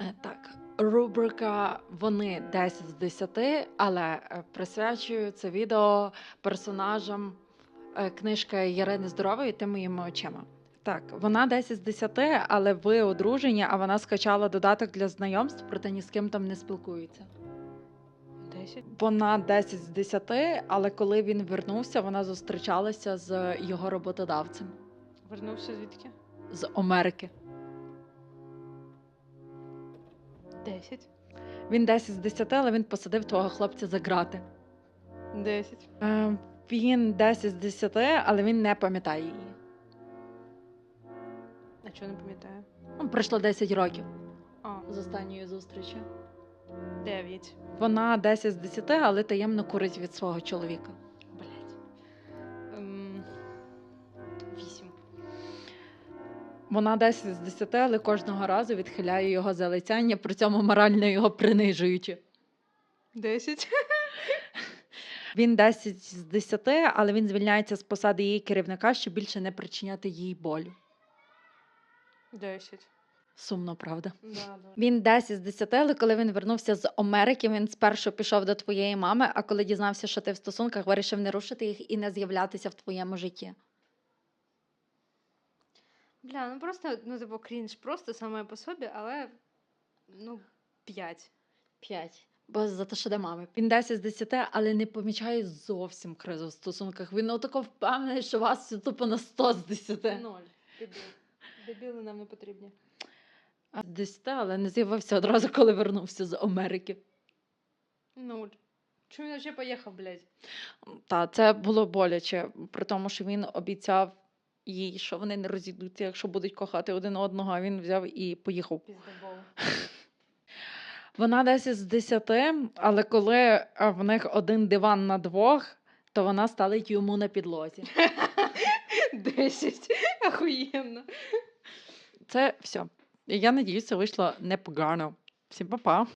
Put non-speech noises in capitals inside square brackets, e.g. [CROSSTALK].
Е, Так, рубрика Вони 10 з 10, але е, присвячую це відео персонажам е, книжка Ярини Здорової ти моїми очима. Так, вона 10 з 10, але ви одружені, а вона скачала додаток для знайомств, проте ні з ким там не спілкується. 10. Вона 10 з 10, але коли він вернувся, вона зустрічалася з його роботодавцем Вернувся звідки? з Америки. 10. Він 10 з 10, але він посадив твого хлопця за грати. 10. Е, Він 10 з 10, але він не пам'ятає її. А чого не пам'ятаю? Ну, Пройшло 10 років А, з останньої зустрічі. 9. Вона 10 з 10, але таємно курить від свого чоловіка. Вона 10 з 10, але кожного разу відхиляє його залицяння, при цьому морально його принижуючи. 10. Він 10 з 10, але він звільняється з посади її керівника, щоб більше не причиняти їй болю. 10. Сумно, правда? Да, да. Він 10 з 10, але коли він вернувся з Америки, він спершу пішов до твоєї мами, а коли дізнався, що ти в стосунках, вирішив не рушити їх і не з'являтися в твоєму житті. Бля, ну просто, ну, типу, крінж просто саме по собі, але, ну, 5. 5. Бо за те, що до мами. Він 10 з 10, але не помічає зовсім кризу в стосунках. Він отако впевнений, що вас все тупо на 100 з 10. 0. Дебіл. Дебіли нам не потрібні. А з 10, але не з'явився одразу, коли вернувся з Америки. 0. Чому він ще поїхав, блядь? Та це було боляче, при тому, що він обіцяв їй, що вони не розійдуться, якщо будуть кохати один одного, а він взяв і поїхав. [LAUGHS] Вона 10 з 10, але коли е, в них один диван на двох, то вона ставить йому на підлозі. [LAUGHS] 10. Охуєнно. Це все. Я надіюся, вийшло непогано. Всім па-па.